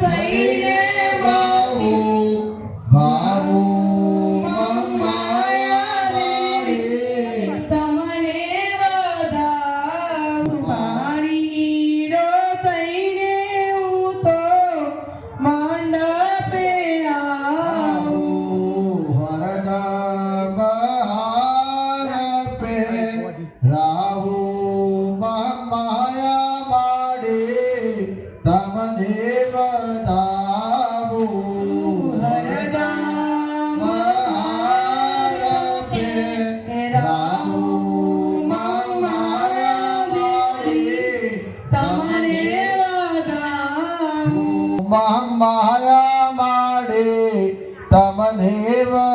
Paine Mahu. ಮಾಯಾ ಮಾಡಿ ತಮ ದೇವದಾವೋ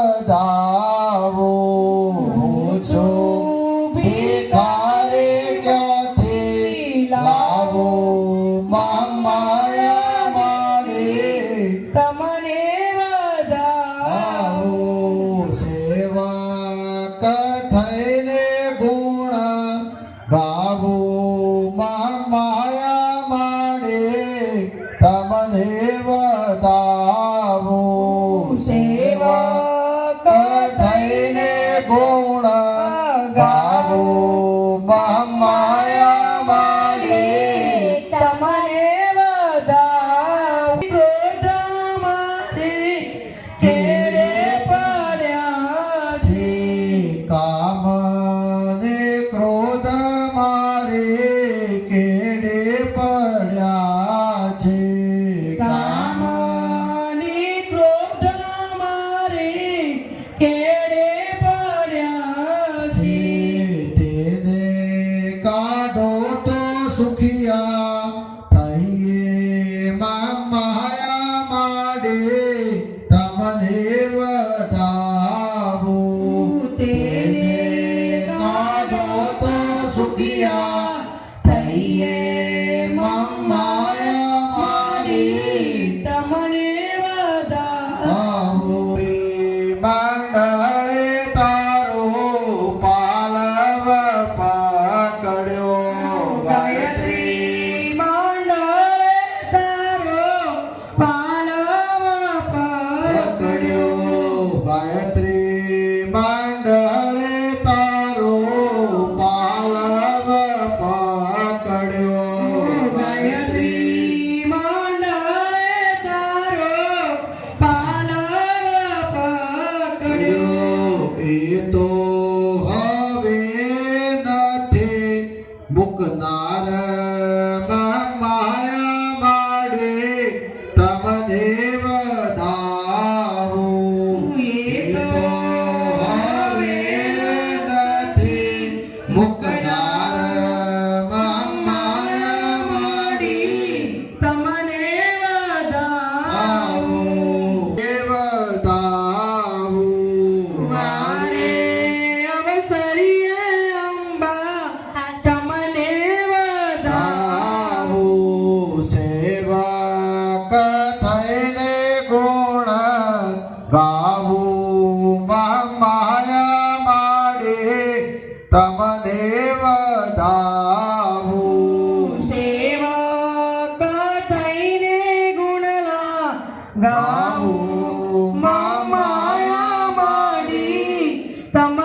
Tamam.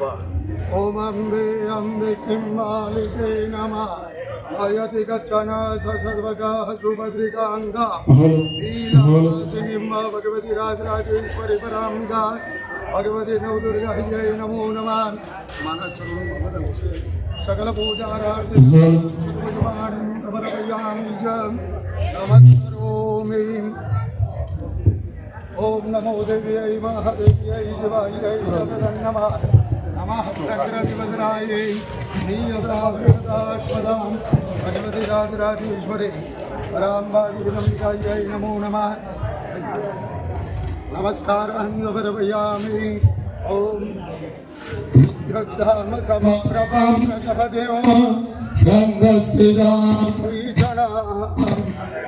नमः ॐ अम्बे अम्बे किं मालिके नमः भयति कच्चन सर्वगाः सुभद्रिकाङ्गा नीलासिनिम्ब भगवति राजराजेश्वरि पराङ्गा भगवति नवदुर्गायै नमो नमः मनसर्वं भवतु सकलपूजारार्थं समर्पयामि नमस्करोमि ॐ नमो देव्यै महादेव्यै शिवायै नमः नमः प्रकृतिवदनायै नीयताभ्यताश्वदां भगवतिराजराजेश्वरे पराम्बागिरिनमिकायै नमो नमः नमस्कारं समर्पयामि ॐ गद्धामसमप्रभं गपदेवो सङ्गस्थिताभूषणा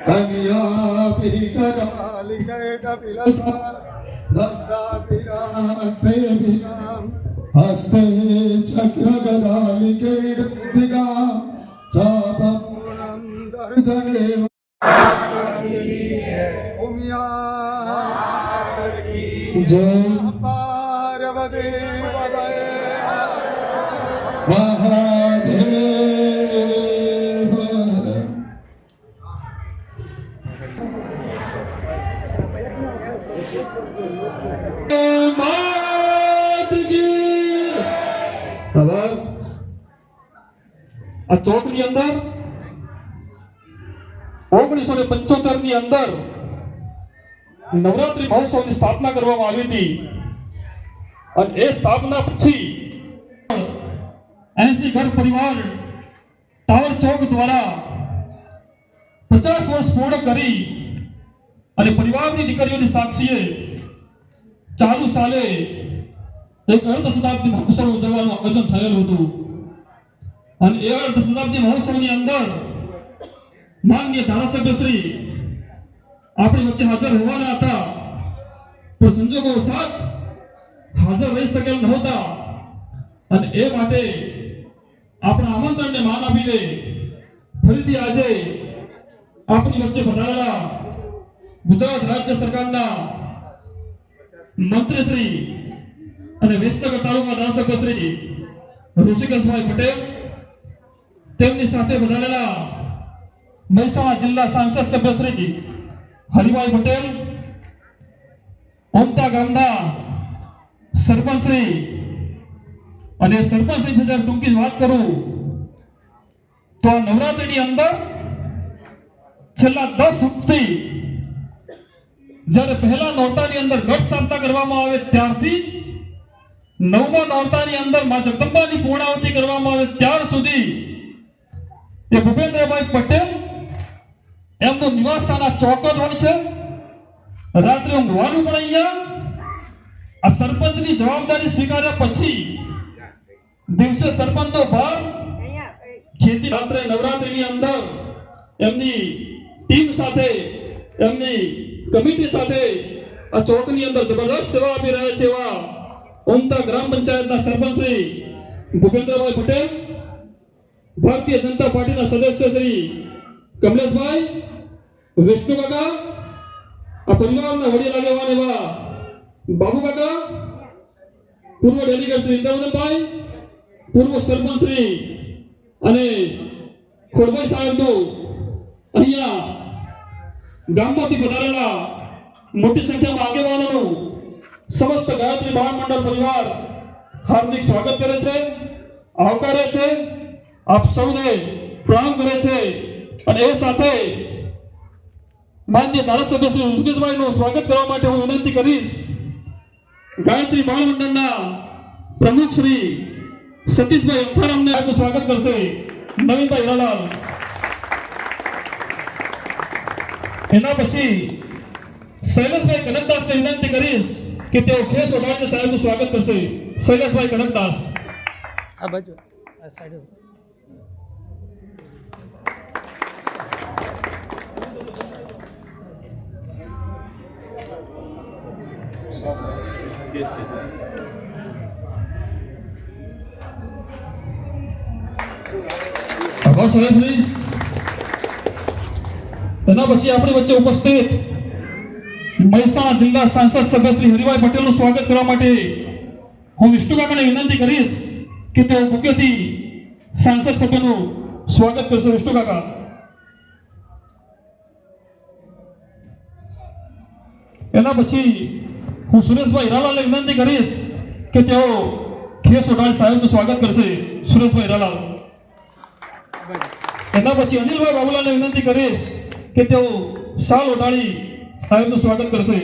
कन्यापि कदालिकेटविलसा दशाभिरासयभिराम् हस्ते चक्रगदालिकेडसिका चापं दर्शनेव भूम्या जय पार्वती पदये महादेव ચોકની અંદર, ઓગણીસો ને પંચોતેરની અંદર નવરાત્રી મહોત્સવની સ્થાપના કરવામાં આવી હતી. અને એ સ્થાપના પછી એસી ઘર પરિવાર ટાવર ચોક દ્વારા પચાસ વર્ષ પૂર્ણ કરી અને પરિવારની દીકરીઓની સાક્ષીએ ચાલુ સાલે એક અર્ધ શતાબ્દી મહોત્સવ ઉજવવાનું આયોજન થયેલું હતું. અને એ અર્ધ શતાબ્દી મહોત્સવની અંદર માન્ય ધારાસભ્ય શ્રી આપણી વચ્ચે હાજર હોવાના હતા. પણ સંજોગો સાથ હાજર રહી શકેલ નહોતા. અને એ માટે આપણા આમંત્રણને માન આપીને ફરીથી આજે આપણી વચ્ચે પધારેલા ગુજરાત રાજ્ય સરકારના મંત્રી શ્રી અને વિસનગર તાલુકા ધારાસભ્ય શ્રી ઋષિકેશભાઈ પટેલ તેમની સાથે વધારેલા મહેસાણા જિલ્લા સાંસદ સભ્ય હરિભાઈ પટેલ ઓમતા ગામના સરપંચ અને સરપંચ સાથે ટૂંકી વાત કરું, તો આ નવરાત્રીની અંદર છેલ્લા દસ વર્ષથી જ્યારે પહેલા નોરતાની અંદર ગઢ સ્થાપના કરવામાં આવે ત્યારથી નવમા નોરતાની અંદર મા જગદંબાની પૂર્ણાવતી કરવામાં આવે ત્યાર સુધી એ ભૂપેન્દ્રભાઈ પટેલ એમનું નિવાસ સ્થાન આ ચોક જ હોય છે. રાત્રે ઊંઘવાનું પણ અહીંયા. આ સરપંચની જવાબદારી સ્વીકાર્યા પછી દિવસે સરપંચનો ભાર ખેતી રાત્રે નવરાત્રીની અંદર એમની ટીમ સાથે, એમની કમિટી સાથે આ ચોકની અંદર જબરદસ્ત સેવા આપી રહ્યા છે એવા ઉમતા ગ્રામ પંચાયતના સરપંચ શ્રી ભૂપેન્દ્રભાઈ પટેલ. ભારતીય જનતા પાર્ટીના સદસ્ય શ્રી કમલેશભાઈ, વિષ્ણુ કાકા, આ પરિવારના વડીલ આગેવાન એવા બાબુ કાકા, પૂર્વ ડેલીગેટ શ્રી ઇન્દ્રવદનભાઈ પૂર્વ સરપંચ શ્રી અને ખોડભાઈ સાહેબનું અહીંયા ગામમાંથી પધારેલા મોટી સંખ્યામાં આગેવાનોનું સમસ્ત ગાયત્રી મહામંડળ મંડળ પરિવાર હાર્દિક સ્વાગત કરે છે, આવકારે છે. આપ સૌને પ્રણામ કરે છે અને એ સાથે માન્ય ધારાસભ્ય શ્રી ઋષિકેશભાઈનું સ્વાગત કરવા માટે હું વિનંતી કરીશ. ગાયત્રી બાળ મંડળના પ્રમુખ શ્રી સતીશભાઈ અંથારામને આપનું સ્વાગત કરશે. નવીનભાઈ હિરાલાલ એના પછી શૈલેષભાઈ કનકદાસને વિનંતી કરીશ કે તેઓ ખેસ ઓઢાડીને સાહેબનું સ્વાગત કરશે. શૈલેષભાઈ કનકદાસ. આ બાજુ, આ સાઈડ આભાર સાહેબજી તેના પછી આપણી વચ્ચે ઉપસ્થિત મહેસાણા જિલ્લા સાંસદ સભ્ય શ્રી હરિભાઈ પટેલનું સ્વાગત કરવા માટે હું વિષ્ણુકાકાને વિનંતી કરીશ કે તેઓ મુખ્યથી સાંસદ સભ્યનું સ્વાગત કરશે. વિષ્ણુકાકા એના પછી હું સુરેશભાઈ હીરાલાલને વિનંતી કરીશ કે તેઓ ખેસ ઓઢાણી સાહેબનું સ્વાગત કરશે. સુરેશભાઈ હીરાલાલ એના પછી અનિલભાઈ બાબુલાલને વિનંતી કરીશ કે તેઓ સાલ ઓઢાણી સાહેબનું સ્વાગત કરશે.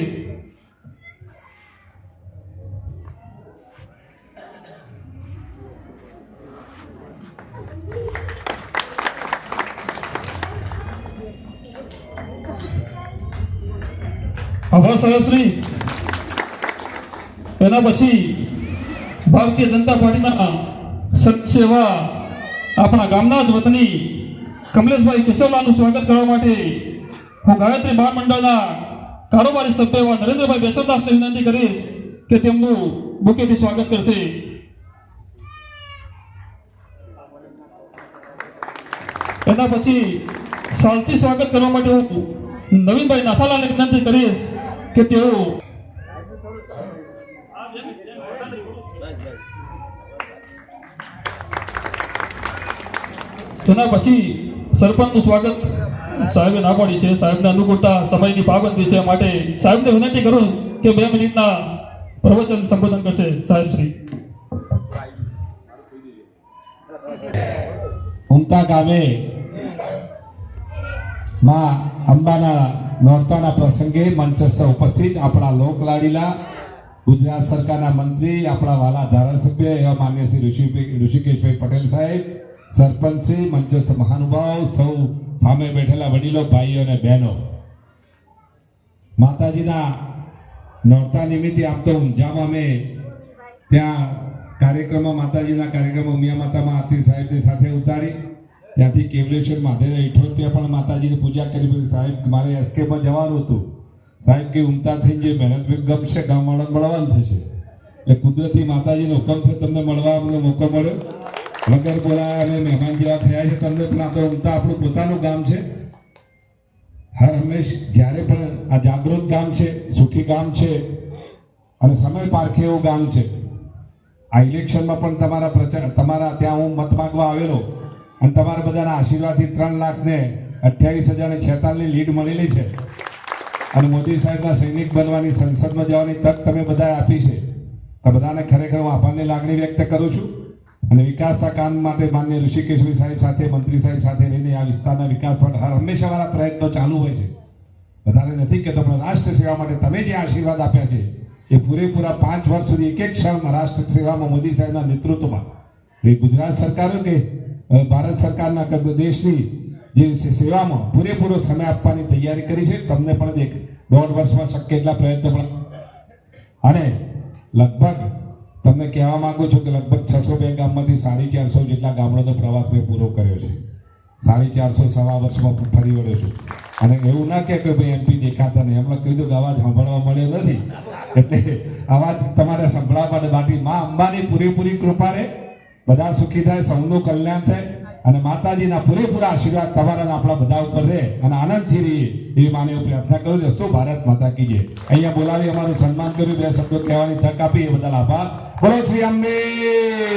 આભાર સાહેબ શ્રી. એના પછી ભારતીય જનતા પાર્ટીના સત્સેવા આપણા ગામના જ વતની કમલેશભાઈ કેશવલાલનું સ્વાગત કરવા માટે હું ગાયત્રી બાળ મંડળના કારોબારી સભ્ય એવા નરેન્દ્રભાઈ બેસરદાસને વિનંતી કરીશ કે તેમનું બુકેથી સ્વાગત કરશે. એના પછી શાંતિ સ્વાગત કરવા માટે હું નવીનભાઈ નાથાલાલને વિનંતી કરીશ કે તેઓ તેના પછી સરપંચનું સ્વાગત. સાહેબે ના પાડી છે. સાહેબને અનુકૂળતા, સમયની પાબંદી છે. માટે સાહેબને વિનંતી કરું કે બે મિનિટના પ્રવચન સંબોધન કરશે સાહેબ શ્રી. ઉમતા ગામે માં અંબાના નોરતાના પ્રસંગે મંચસ્થ ઉપસ્થિત આપણા લોકલાડીલા ગુજરાત સરકારના મંત્રી, આપણા વાલા ધારાસભ્ય એવા માન્ય શ્રી ઋષિભાઈ ઋષિકેશભાઈ પટેલ સાહેબ સરપંચ શ્રી મંચસ્થ મહાનુભાવ, સૌ સામે બેઠેલા વડીલો, ભાઈઓ અને બહેનો. માતાજીના નોરતા નિમિત્તે આમ તો ઊંઝામાં અમે ત્યાં કાર્યક્રમમાં, માતાજીના કાર્યક્રમમાં ઉમિયા માતામાં આરતી સાહેબની સાથે ઉતારી. ત્યાંથી કેવલેશ્વર મહાદેવ હેઠો ત્યાં પણ માતાજીની પૂજા કરી. પછી સાહેબ, મારે એસકેમાં જવાનું હતું. સાહેબ, કે ઉમતા થઈને જે મહેનત ગમશે ગામ મળવાનું થશે. એટલે કુદરતી માતાજીનો હુકમ છે, તમને મળવા અમને મોકો મળ્યો. વગર બોલાયા અને મહેમાન જેવા થયા છે. તમને પણ આ તો આપણું પોતાનું ગામ છે. હર હંમેશ જ્યારે પણ આ જાગૃત ગામ છે, સુખી ગામ છે અને સમય પારખે એવું ગામ છે, આ ઇલેક્શનમાં પણ તમારા પ્રચાર, તમારા ત્યાં હું મત માગવા આવેલો અને તમારા બધાના આશીર્વાદથી ત્રણ લાખને અઠ્યાવીસ હજાર ને છેતાલીસ લીડ મળેલી છે. અને મોદી સાહેબના સૈનિક બનવાની સંસદમાં જવાની તક તમે બધાએ આપી છે. તો બધાને ખરેખર હું આભારની લાગણી વ્યક્ત કરું છું. અને વિકાસના કામ માટે માન્ય ઋષિકેશભાઈ સાહેબ સાથે, મંત્રી સાહેબ સાથે રહીને આ વિસ્તારના વિકાસ માટે હંમેશા મારા પ્રયત્નો ચાલુ હોય છે. વધારે નથી કે પણ રાષ્ટ્ર સેવા માટે તમે જે આશીર્વાદ આપ્યા છે, એ પૂરેપૂરા પાંચ વર્ષ સુધી એક એક ક્ષણમાં રાષ્ટ્ર સેવામાં મોદી સાહેબના નેતૃત્વમાં. એ ગુજરાત સરકારો કે ભારત સરકારના દેશની જે સેવામાં પૂરેપૂરો સમય આપવાની તૈયારી કરી છે, તમને પણ એક દોઢ વર્ષમાં શક્ય એટલા પ્રયત્નો પણ. અને લગભગ તમને કહેવા માંગુ છું કે લગભગ છસો બે ગામમાંથી સાડી ચારસો જેટલા ગામડાનો પ્રવાસ મેં પૂરો કર્યો છે. સાડી ચારસો સવા વર્ષમાં ફરી વળ્યો છું. અને એવું ના કે ભાઈ એમપી દેખાતા નહીં. એમણે કીધું કે અવાજ સાંભળવા મળ્યો નથી. એટલે અવાજ તમારે સંભળાવવા માટે બાકી. મા અંબાની પૂરેપૂરી કૃપા રહે બધા સુખી થાય, સૌનું કલ્યાણ થાય. અને માતાજીના પૂરેપૂરા આશીર્વાદ તમારા આપણા બધા ઉપર રહે. અને આનંદથી રહીએ. એવી માને હું પ્રાર્થના કરું છું. ભારત માતા કી જય. અહીંયા બોલાવી અમારું સન્માન કર્યું. બે શબ્દો કહેવાની તક આપી. એ બદલ આભાર. બોલો શ્રી અંબે,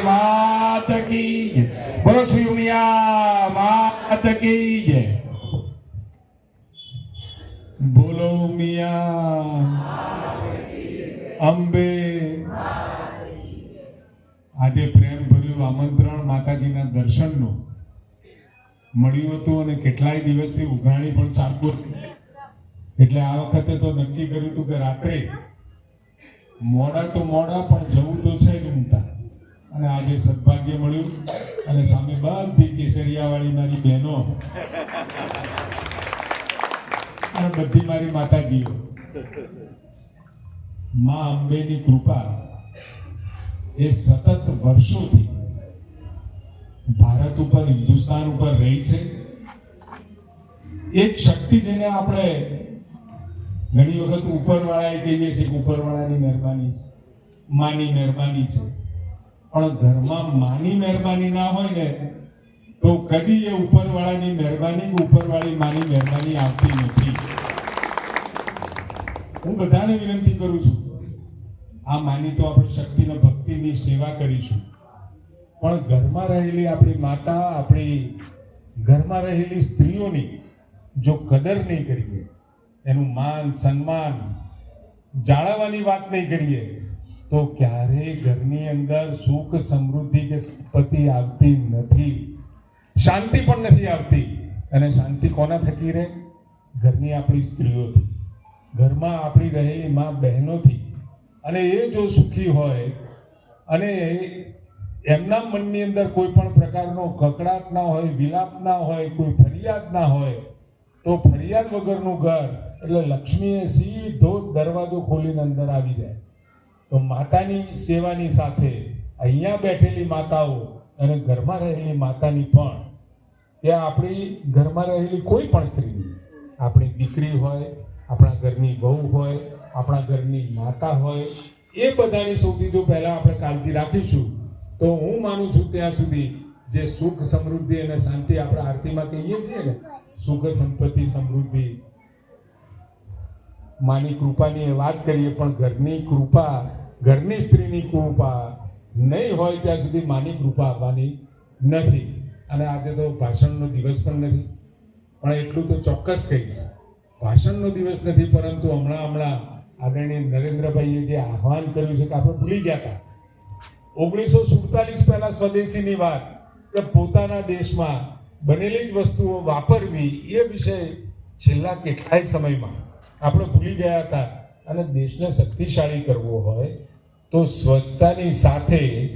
માત કી જય. બોલો શ્રી ઉમિયા, માત કી જય. બોલો મિયા અંબે. આજે પ્રેમ ભર્યું આમંત્રણ માતાજીના દર્શનનું. મળ્યું હતું અને કેટલાય દિવસથી ઉઘાણી પણ ચાલુ હતી. એટલે આ વખતે તો નક્કી કર્યું હતું કે રાત્રે મોડા તો મોડા, પણ જવું તો છે જ ઉમતા અને આજે સદભાગ્ય મળ્યું અને સામે બધી કેસરિયાવાળી મારી બહેનો અને બધી મારી માતાજીઓ. મા અંબેની કૃપા એ સતત વર્ષોથી ભારત ઉપર, હિન્દુસ્તાન ઉપર રહી છે. એક શક્તિ જેને આપણે ઘણી વખત ઉપરવાળાએ કહીએ છીએ કે ઉપરવાળાની મહેરબાની છે. માની મહેરબાની છે. પણ ઘરમાં માની મહેરબાની ના હોય ને, તો કદી એ ઉપરવાળાની મહેરબાની ઉપરવાળી માની મહેરબાની આવતી નથી. હું બધાને વિનંતી કરું છું, આ માની તો આપણે શક્તિને ભક્તિની સેવા કરીશું. પણ ઘરમાં રહેલી આપણી માતા, આપણી ઘરમાં રહેલી સ્ત્રીઓની જો કદર નહીં કરીએ, એનું માન, સન્માન જાળવવાની વાત નહીં કરીએ, તો ક્યારેય ઘરની અંદર સુખ, સમૃદ્ધિ કે સંપત્તિ આવતી નથી? શાંતિ પણ નથી આવતી. અને શાંતિ કોના થકી રહે? ઘરની આપણી સ્ત્રીઓથી. ઘરમાં આપણી રહેલી મા બહેનોથી. અને એ જો સુખી હોય, અને એમના મનની અંદર કોઈ પણ પ્રકારનો કકડાટ ના હોય, વિલાપ ના હોય, કોઈ ફરિયાદ ના હોય, તો ફરિયાદ વગરનું ઘર એટલે લક્ષ્મીએ સીધો દરવાજો ખોલીને અંદર આવી જાય. તો માતાની સેવાની સાથે અહીંયા બેઠેલી માતાઓ અને ઘરમાં રહેલી માતાની પણ, એ આપણી ઘરમાં રહેલી કોઈ પણ સ્ત્રીની, આપણી દીકરી હોય, આપણા ઘરની વહુ હોય, આપણા ઘરની માતા હોય, એ બધાની સૌથી જો પહેલાં આપણે કાળજી રાખીશું તો હું માનું છું ત્યાં સુધી જે સુખ, સમૃદ્ધિ અને શાંતિ આપણે આરતીમાં કહીએ છીએ ને, સુખ, સંપત્તિ, સમૃદ્ધિ. માની કૃપાની વાત કરીએ, પણ ઘરની કૃપા, ઘરની સ્ત્રીની કૃપા નહીં હોય ત્યાં સુધી માની કૃપા આપવાની નથી. અને આજે તો ભાષણનો દિવસ પણ નથી. પણ એટલું તો ચોક્કસ કહીશ. ભાષણનો દિવસ નથી, પરંતુ હમણાં હમણાં આદરણીય નરેન્દ્રભાઈએ જે આહવાન કર્યું છે કે આપણે ભૂલી ગયા હતા. ઓગણીસો સુડતાલીસ પહેલા સ્વદેશીની વાત કે પોતાના દેશમાં બનેલી જ વસ્તુઓ વાપરવી એ વિષય છેલ્લા કેટલાય સમયમાં આપણે ભૂલી ગયા હતા અને દેશને શક્તિશાળી કરવો હોય તો સ્વચ્છતાની સાથે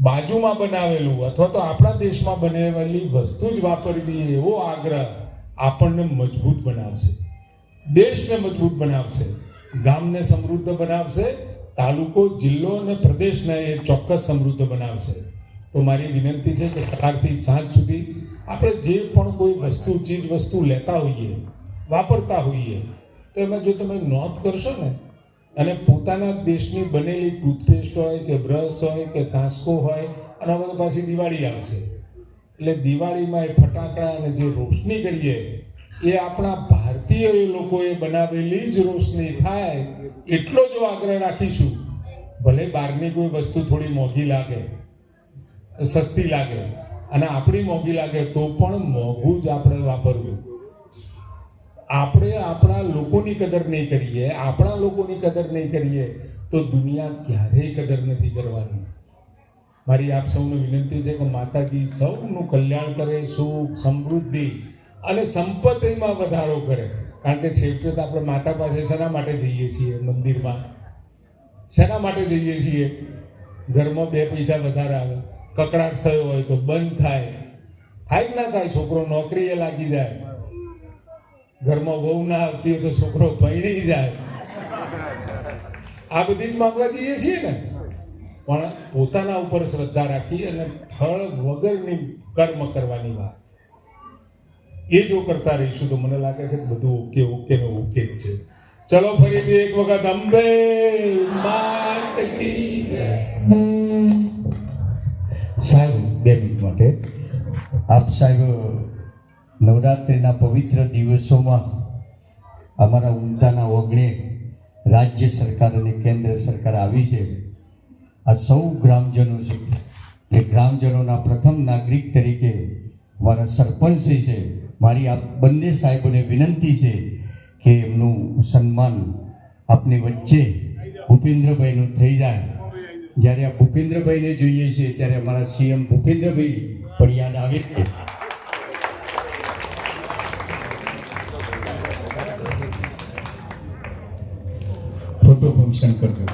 બાજુમાં બનાવેલું અથવા તો આપણા દેશમાં બનેલી વસ્તુ જ વાપરવી એવો આગ્રહ આપણને મજબૂત બનાવશે. દેશને મજબૂત બનાવશે. ગામને સમૃદ્ધ બનાવશે. તાલુકો, જિલ્લો અને પ્રદેશને એ ચોક્કસ સમૃદ્ધ બનાવશે. તો મારી વિનંતી છે કે સવારથી સાંજ સુધી આપણે જે પણ કોઈ વસ્તુ, ચીજ વસ્તુ લેતા હોઈએ, વાપરતા હોઈએ, તો એમાં જો તમે નોંધ કરશો ને, અને પોતાના દેશની બનેલી ટૂથપેસ્ટ હોય કે બ્રશ હોય કે કાંસકો હોય, અને હવે પાછી દિવાળી આવશે. એટલે દિવાળીમાં એ ફટાકડા અને જે રોશની કરીએ એ આપણા ભારતીય એ લોકોએ બનાવેલી જ રોશની થાય, એટલો જો આગ્રહ રાખીશું. ભલે બહારની કોઈ વસ્તુ થોડી મોંઘી લાગે, સસ્તી લાગે, અને આપણી મોંઘી લાગે તો પણ મોંઘું જ આપણે વાપરવું. આપણે આપણા લોકોની કદર નહીં કરીએ, આપણા લોકોની કદર નહીં કરીએ, તો દુનિયા ક્યારેય કદર નથી કરવાની. મારી આપ સૌને વિનંતી છે કે માતાજી સૌનું કલ્યાણ કરે, સુખ, સમૃદ્ધિ અને સંપત્તિમાં વધારો કરે. કારણ કે છેવટે તો આપણે માતા પાસે શેના માટે જઈએ છીએ? મંદિરમાં. શેના માટે જઈએ છીએ? ઘરમાં બે પૈસા વધારે આવે. કકડાટ થયો હોય તો બંધ થાય. થાય ના થાય? છોકરો નોકરીએ લાગી જાય. ઘરમાં વહુ ના આવતી હોય તો છોકરો ભણી જાય. આ બધી જ માંગવા જઈએ છીએ ને. પણ પોતાના ઉપર શ્રદ્ધા રાખી અને ફળ વગરની કર્મ કરવાની વાત. એ જો કરતા રહીશું તો મને લાગે છે કે બધું ઓકે ઓકે ને ઓકે જ છે. ચલો ફરીથી એક વખત અંબે સાહેબ, બે મિનિટ માટે. આપ સાહેબ, નવરાત્રિના પવિત્ર દિવસોમાં અમારા ઉમતાના ઓગણે રાજ્ય સરકાર અને કેન્દ્ર સરકાર આવી છે. આ સૌ ગ્રામજનો છે. એ ગ્રામજનોના પ્રથમ નાગરિક તરીકે મારા સરપંચ છે. મારી આપ બંને સાહેબોને વિનંતી છે કે એમનું સન્માન આપની વચ્ચે ભૂપેન્દ્રભાઈનું થઈ જાય. જ્યારે આ ભૂપેન્દ્રભાઈને જોઈએ છે ત્યારે અમારા સીએમ ભૂપેન્દ્રભાઈ પણ યાદ આવે છે. ફોટો ફંક્શન કરજો.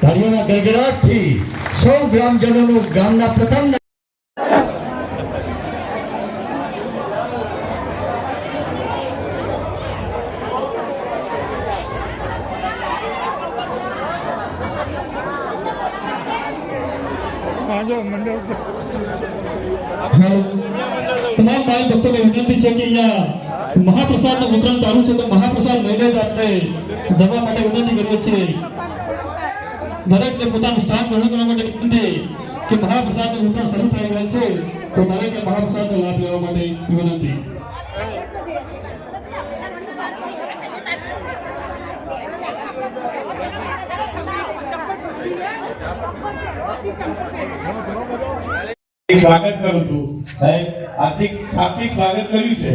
તાળીઓના ગડગડાટથી સૌ ગ્રામજનોનું ગામના પ્રથમ આજો મંડળ તમામ ભાઈ ભક્તોને વિનંતી છે. કે અહીંયા મહાપ્રસાદનું વિતરણ ચાલુ છે તો મહાપ્રસાદ લઈને જ આપણે જવા માટે વિનંતી કરીએ છીએ. દરેકને પોતાનું સ્થાન ગ્રહણ કરવા માટે વિનંતી કે મહાપ્રસાદનું વિતરણ શરૂ થઈ ગયેલ છે તો દરેકે મહાપ્રસાદનો લાભ લેવા માટે વિનંતી. સ્વાગત કરું છું. સાહેબ હાર્દિક હાર્દિક સ્વાગત કર્યું છે.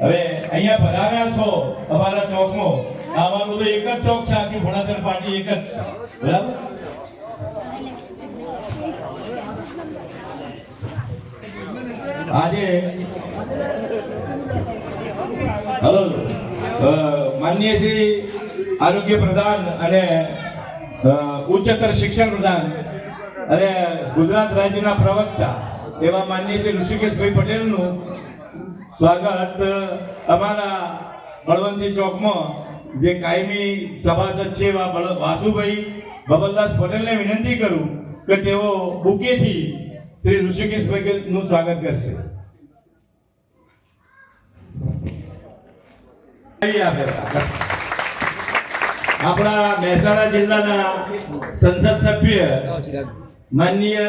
હવે અહીંયા પધાર્યા છો અમારા ચોકમાં. અમારું તો એક જ ચોક છે, આખી ભણાતર પાર્ટી એક જ બરાબર? આજે હલો શ્રી આરોગ્ય પ્રધાન અને ઉચ્ચતર શિક્ષણ પ્રધાન અને ગુજરાત રાજ્યના પ્રવક્તા એવા માનનીય શ્રી ઋષિકેશભાઈ પટેલનું સ્વાગત અમારા બળવંતી ચોકમાં જે કાયમી સભાસદ છે એવા વાસુભાઈ બબલદાસ પટેલને વિનંતી કરું કે તેઓ બુકેથી શ્રી ઋષિકેશભાઈ નું સ્વાગત કરશે. આપણા મહેસાણા જિલ્લાના સંસદ સભ્ય માનનીય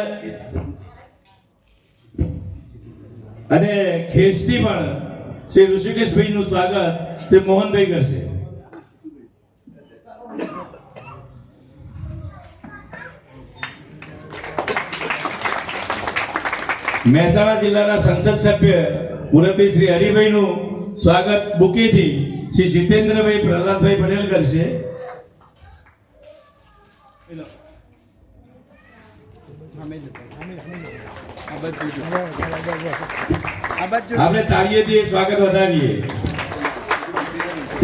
અને ખેસથી પણ શ્રી ઋષિકેશભાઈનું સ્વાગત શ્રી મોહનભાઈ કરશે. મહેસાણા જિલ્લાના સંસદ સભ્ય મુરબી શ્રી હરિભાઈ નું સ્વાગત બુકેથી શ્રી જીતેન્દ્રભાઈ પ્રહલાદભાઈ પટેલ કરશે. આપણે તાળીએથી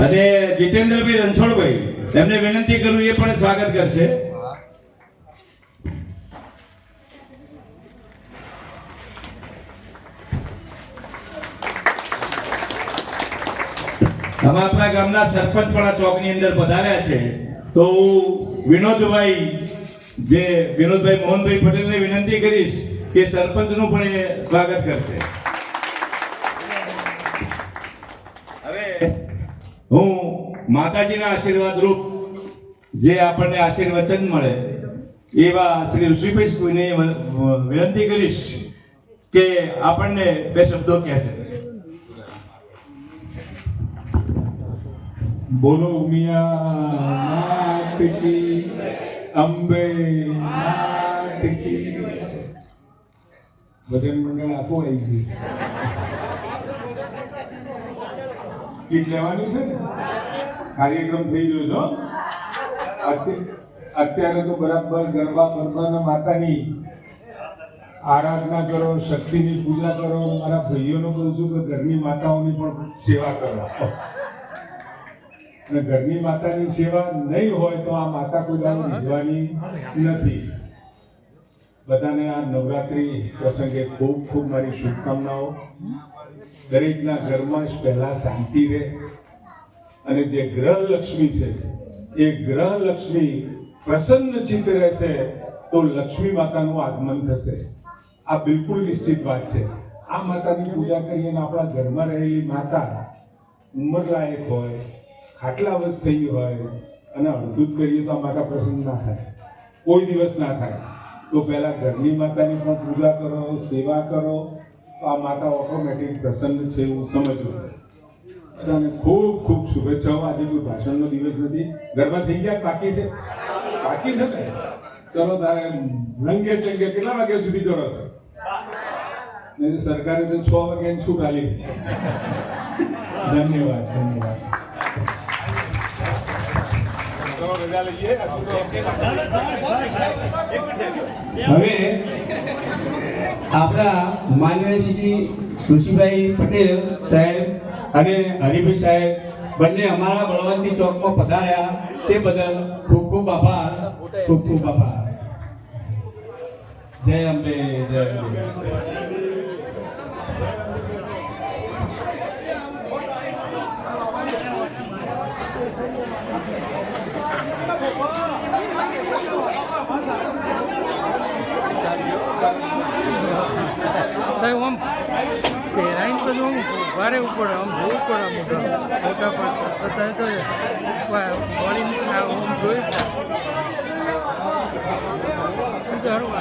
અને જીતેન્દ્રભાઈ રણછોડભાઈ એમને વિનંતી કરું, એ પણ સ્વાગત કરશે. આપણા ગામના સરપંચ પણ આ ચોકની અંદર પધાર્યા છે. તો વિનોદભાઈ જે વિનોદભાઈ, મોહનભાઈ પટેલને વિનંતી કરીશ કે સરપંચનું પણ એ સ્વાગત કરશે. હવે હું માતાજીના આશીર્વાદ રૂપ જે આપણને આશીર્વચન મળે એવા શ્રી ઋષિભાઈ કોઈને વિનંતી કરીશ કે આપણને બે શબ્દો કહેશે બોલો કી અંબે ભજન મંડળ આપો આવી ગયું. કીટ લેવાની છે ને? કાર્યક્રમ થઈ રહ્યો છો અત્ય- અત્યારે તો બરાબર ગરબા ગરબાના માતાની આરાધના કરો, શક્તિની પૂજા કરો, મારા ભાઈઓને કહું છું કે ઘરની માતાઓની પણ સેવા કરો. અને ઘરની માતાની સેવા નહીં હોય તો આ માતા કોઈ દાડો નથી. બધાને આ નવરાત્રી પ્રસંગે ખૂબ ખૂબ મારી શુભકામનાઓ. દરેકના ઘરમાં જ પહેલાં શાંતિ રહે. અને જે ગ્રહ લક્ષ્મી છે, એ ગ્રહ લક્ષ્મી પ્રસન્ન ચિત્ત રહેશે તો લક્ષ્મી માતાનું આગમન થશે. આ બિલકુલ નિશ્ચિત વાત છે. આ માતાની પૂજા કરીએ અને આપણા ઘરમાં રહેલી માતા ઉંમરલાયક હોય ખાટલા વર્ષ થઈ હોય અને અડધું કરીએ તો આ માતા પ્રસન્ન ના થાય. કોઈ દિવસ ના થાય. તો પહેલાં ઘરની માતાની પણ પૂજા કરો, સેવા કરો આ માતા ઓટોમેટિક પ્રસન્ન છે એવું સમજવું બધાને ખૂબ ખૂબ શુભેચ્છાઓ. આજે કોઈ ભાષણનો દિવસ નથી. ગરબા થઈ ગયા? બાકી છે? બાકી છે ને? ચલો તારે રંગે ચંગે કેટલા વાગ્યા સુધી કરો છો? સરકારે તો છ વાગ્યાની છૂટ આલી છે ધન્યવાદ ધન્યવાદ. હવે આપણા માનનીય શ્રી ઋષિભાઈ પટેલ સાહેબ અને હરિભાઈ સાહેબ બંને અમારા બળવંતી ચોકમાં પધાર્યા. તે બદલ ખૂબ ખૂબ આભાર. ખૂબ ખૂબ આભાર. જય અંબે જય અંબે. તો આમ. પહેરાઈને બધું આમ વારે ઉપર આમ જોવું પડે મોટા મોટા પડતા અત્યારે તો બોડી આમ જોયું જ ના. શું કે હારું?